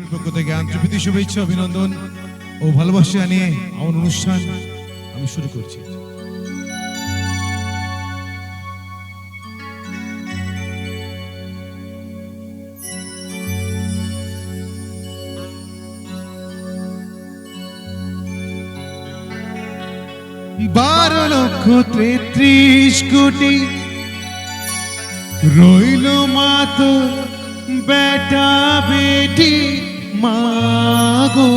গ্রুপের পক্ষ থেকে আন্তর্জাতিক শুভেচ্ছা, অভিনন্দন ও ভালোবাসা জানিয়ে আমার অনুষ্ঠান আমি শুরু করছি। বারো লক্ষ তেত্রিশ কোটি রইল মাতো বেটা বেটি। মাগো।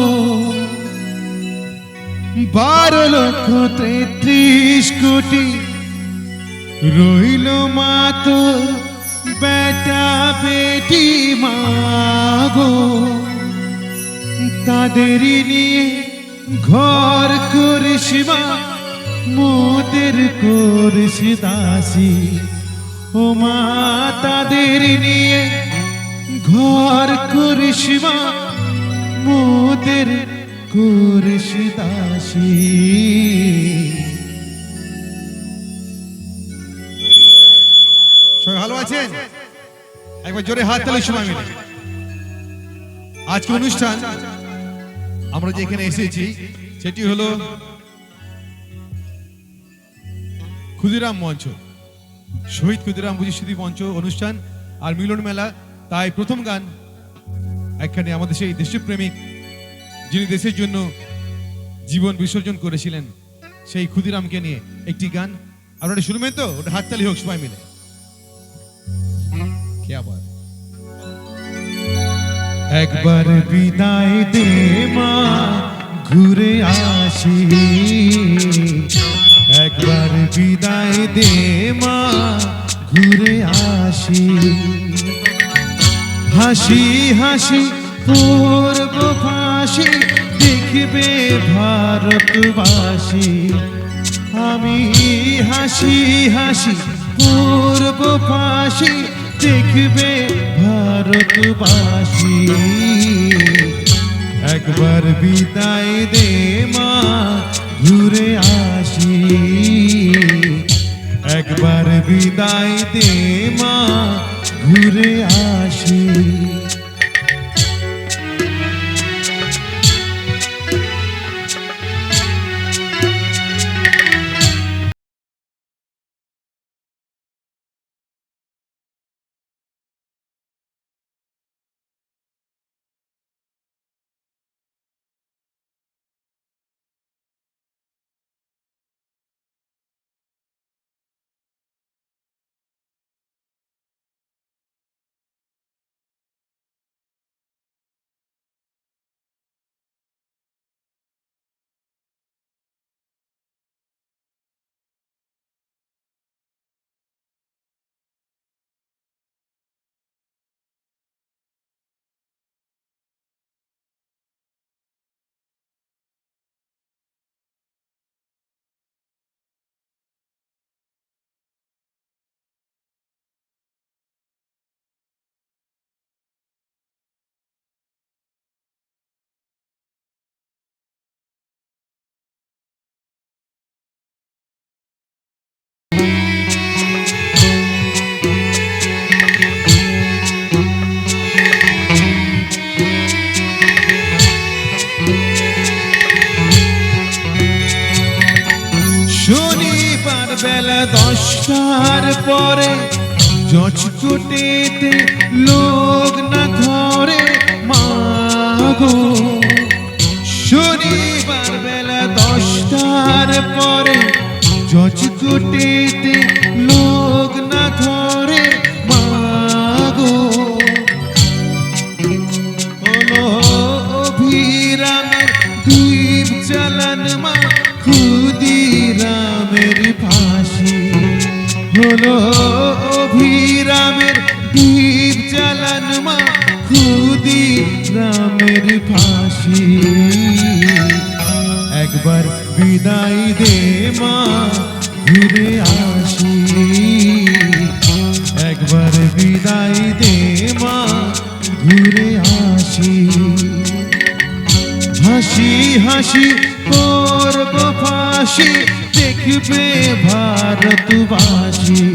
বারো লক্ষ তেত্রিশ কোটি রইল মাতো বেটা বেটি মাগো। তাদেরই নিয়ে ঘর করিস মা, মোদের করিস দাসী। ও মা তাদের নিয়ে ঘর করিস মা মোদের করিস দাসী। সবাই ভালো আছেন? একবার জোরে হাত তালে সময় মিলে আজকে অনুষ্ঠান আমরা যেখানে এসেছি, সেটি হলো ক্ষুদিরাম মঞ্চ। শহীদ ক্ষুদিরাম বুঝি স্মৃতি মঞ্চ অনুষ্ঠান আর মিলন মেলা, তাই প্রথম গান একখানে আমাদের সেই দেশপ্রেমিক যিনি দেশের জন্য জীবন বিসর্জন করেছিলেন, সেই ক্ষুদিরামকে নিয়ে একটি গান। আপনারা শুনবেন তো? ওটা হাততালি হোক, সবাই মিলে। একবার বিদায় দে মা, ঘুরে আসি। একবার বিদায় দে মা, ঘুরে আসি। হাসি হাসি পূর্ব ফাঁসি দেখবে ভারতবাসী। আমি হাসি হাসি পূর্ব ফাঁসি দেখবে ভারতবাসী। একবার বিদায় দে মা, ঘুরে আসি। একবার বিদায় দে মা ঘুরে আসি। বেলা দশটার পরে জজকোটেতে লোক না ধরে মাগো শনিবার বেলা দশটার পরে জজকোটেতে লোক না ধরে মাগো হলো অভিরামের দ্বীপ চালান মা ক্ষুদিরামের হলো অভিরামের দ্বীপ চালান মা ক্ষুদিরামের ফাঁসি। একবার বিদায় দে মা, ঘুরে আসি। একবার বিদায় দে মা, ঘুরে আসি। হাসি হাসি করব দেখবে ভারতবাসী।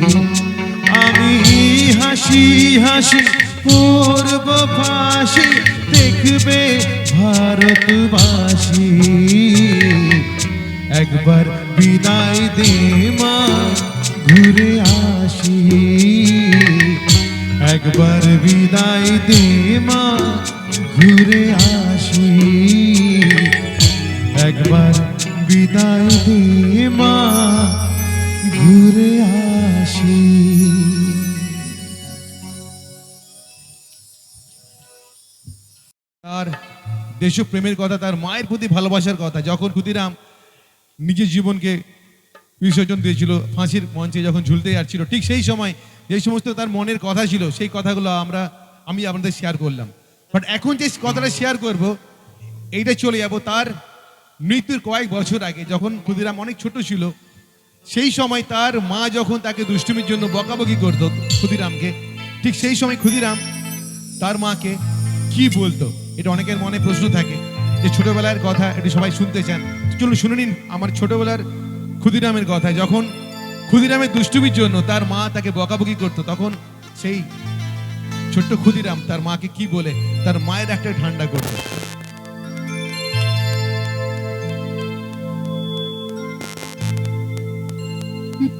আমি হাসি হাসি করব দেখবে ভারতবাসী। একবার বিদায় দে মা, ঘুরে আসি। একবার বিদায় দে মা, ঘুরে আসি। বিদায় দে মা ঘুরে আসি। তার দেশপ্রেমের কথা, তার মায়ের প্রতি ভালোবাসার কথা, যখন ক্ষুদিরাম নিজের জীবনকে বিসর্জন দিয়েছিল, ফাঁসির মঞ্চে যখন ঝুলতে যাচ্ছিল, ঠিক সেই সময় যে সমস্ত তার মনের কথা ছিল, সেই কথাগুলো আমরা, আমি আপনাদের শেয়ার করলাম। বাট এখন যে কথাটা শেয়ার করব, এইটা চলে যাব তার মৃত্যুর কয়েক বছর আগে যখন ক্ষুদিরাম অনেক ছোট ছিল, সেই সময় তার মা যখন তাকে দুষ্টুমির জন্য বকাবকি করতো ক্ষুদিরামকে, ঠিক সেই সময় ক্ষুদিরাম তার মাকে কি বলতো? এটা অনেকের মনে প্রশ্ন থাকে যে ছোটবেলার কথা এটি সবাই শুনতে চান। চলুন শুনে নিন আমার ছোটবেলার ক্ষুদিরামের কথা। যখন ক্ষুদিরামের দুষ্টুমির জন্য তার মা তাকে বকাবকি করতো, তখন সেই ছোট্ট ক্ষুদিরাম তার মাকে কি বলে? তার মায়ের একটা ঠান্ডা করতো।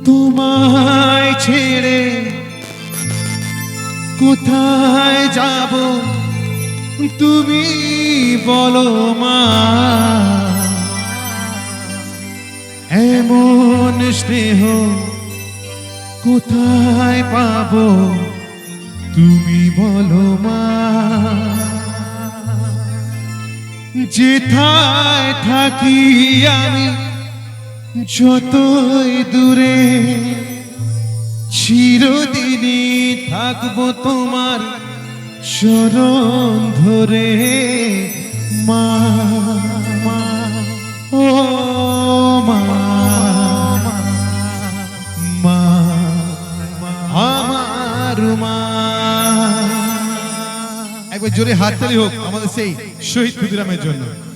তোমায় ছেড়ে কোথায় যাব? তুমি বলো মা। এমন স্নেহ কোথায় পাব? তুমি বলো মা। যেথায় থাকি আমি যতই দূরে চিরদিনই থাকব তোমার চরণ ধরে মা, ও, মা মা, আমার মা। একবার জোরে হাততালি হোক আমাদের সেই শহীদ ক্ষুদিরামের জন্য।